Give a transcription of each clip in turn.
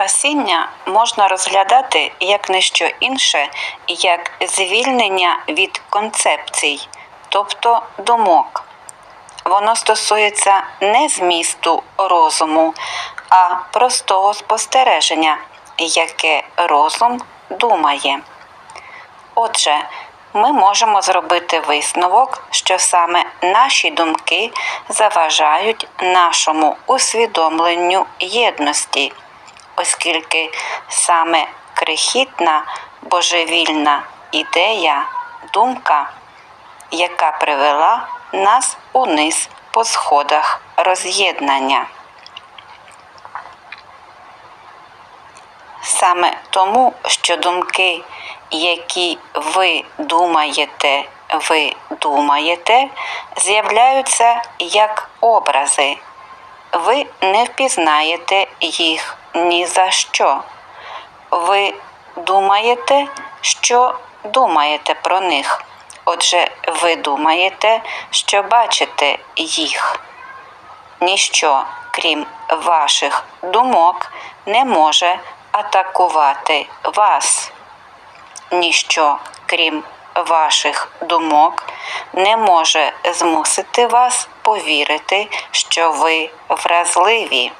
Спасіння можна розглядати як не що інше, як звільнення від концепцій, тобто думок. Воно стосується не змісту розуму, а простого спостереження, яке розум думає. Отже, ми можемо зробити висновок, що саме наші думки заважають нашому усвідомленню єдності, оскільки саме крихітна божевільна ідея, думка, яка привела нас униз по сходах роз'єднання. Саме тому, що думки, які ви думаєте, ви думаєте, з'являються як образи. Ви не впізнаєте їх ні за що. Ви думаєте, що думаєте про них. Отже, ви думаєте, що бачите їх. Ніщо, крім ваших думок, не може атакувати вас. Ніщо, крім ваших думок, не може змусити вас повірити, що ви вразливі.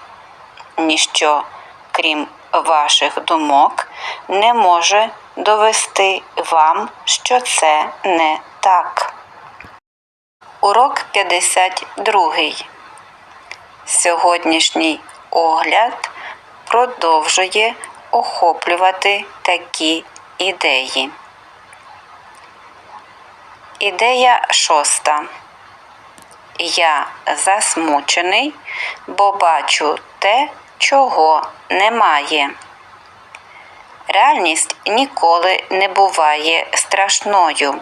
Ніщо, крім ваших думок, не може довести вам, що це не так. Урок 52. Сьогоднішній огляд продовжує охоплювати такі ідеї. Ідея шоста. Я засмучений, бо бачу те, чого немає. Реальність ніколи не буває страшною.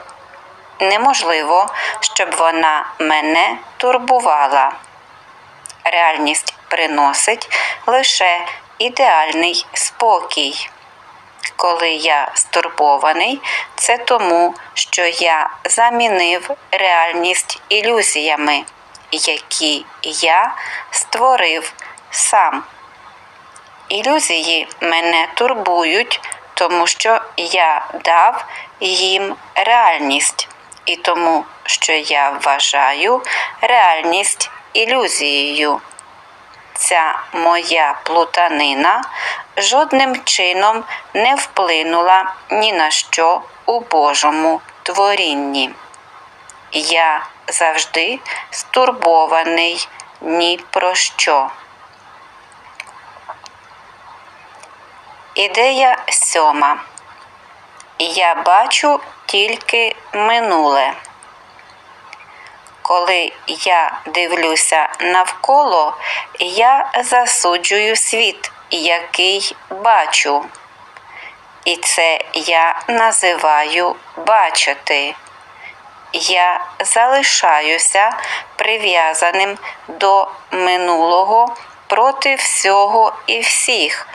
Неможливо, щоб вона мене турбувала. Реальність приносить лише ідеальний спокій. Коли я стурбований, це тому, що я замінив реальність ілюзіями, які я створив сам. Ілюзії мене турбують, тому що я дав їм реальність, і тому, що я вважаю реальність ілюзією. Ця моя плутанина жодним чином не вплинула ні на що у Божому творінні. Я завжди стурбований ні про що. Ідея сьома. Я бачу тільки минуле. Коли я дивлюся навколо, я засуджую світ, який бачу. І це я називаю бачити. Я залишаюся прив'язаним до минулого проти всього і всіх,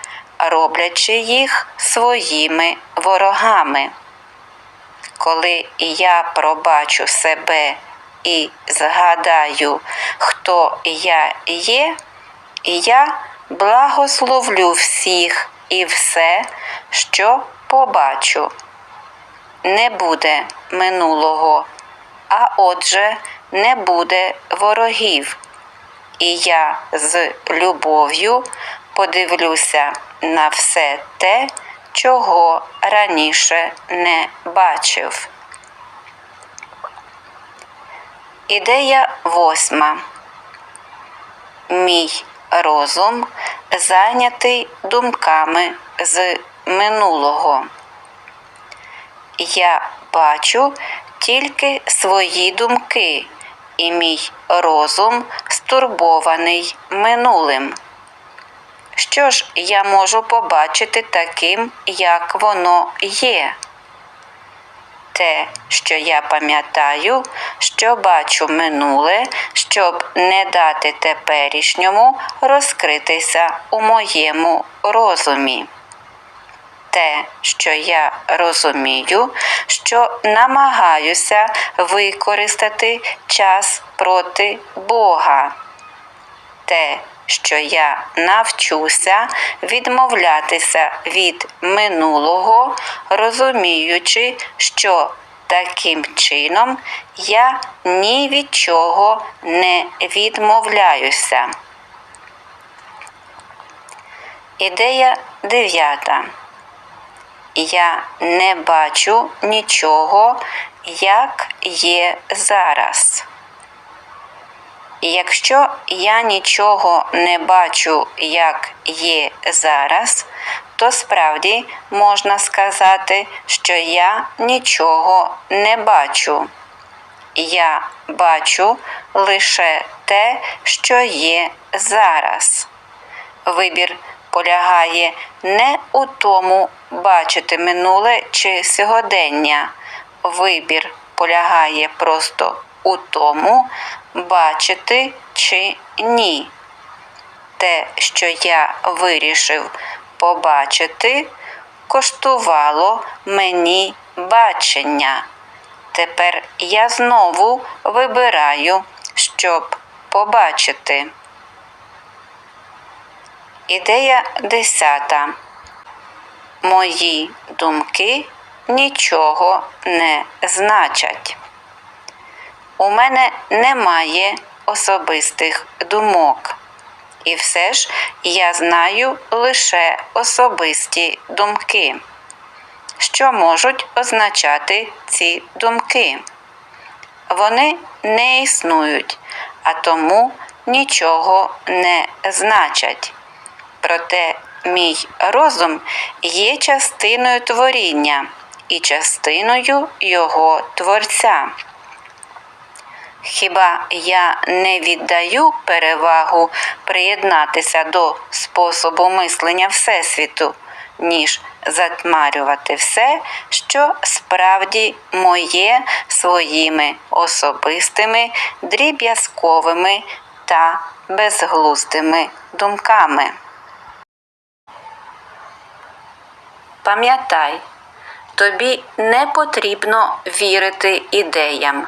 роблячи їх своїми ворогами. Коли я пробачу себе і згадаю, хто я є, я благословлю всіх і все, що побачу. Не буде минулого, а отже, не буде ворогів. І я з любов'ю подивлюся на все те, чого раніше не бачив. Ідея восьма. Мій розум зайнятий думками з минулого. Я бачу тільки свої думки, і мій розум стурбований минулим. Що ж я можу побачити таким, як воно є? те, що я пам'ятаю, що бачу минуле, щоб не дати теперішньому розкритися у моєму розумі. Те, що я розумію, що намагаюся використати час проти Бога. Те, що я навчуся відмовлятися від минулого, розуміючи, що таким чином я ні від чого не відмовляюся. Ідея дев'ята. Я не бачу нічого, як є зараз. Якщо я нічого не бачу, як є зараз, то справді можна сказати, що я нічого не бачу. Я бачу лише те, що є зараз. Вибір полягає не у тому, бачити минуле чи сьогодення. Вибір полягає просто у тому, бачити чи ні. Те, що я вирішив побачити, коштувало мені бачення. Тепер я знову вибираю, щоб побачити. Ідея десята. Мої думки нічого не значать. У мене немає особистих думок. І все ж я знаю лише особисті думки. Що можуть означати ці думки? Вони не існують, а тому нічого не значать. Проте мій розум є частиною творіння і частиною його творця. Хіба я не віддаю перевагу приєднатися до способу мислення Всесвіту, ніж затмарювати все, що справді моє своїми особистими, дріб'язковими та безглуздими думками? Пам'ятай, тобі не потрібно вірити ідеям.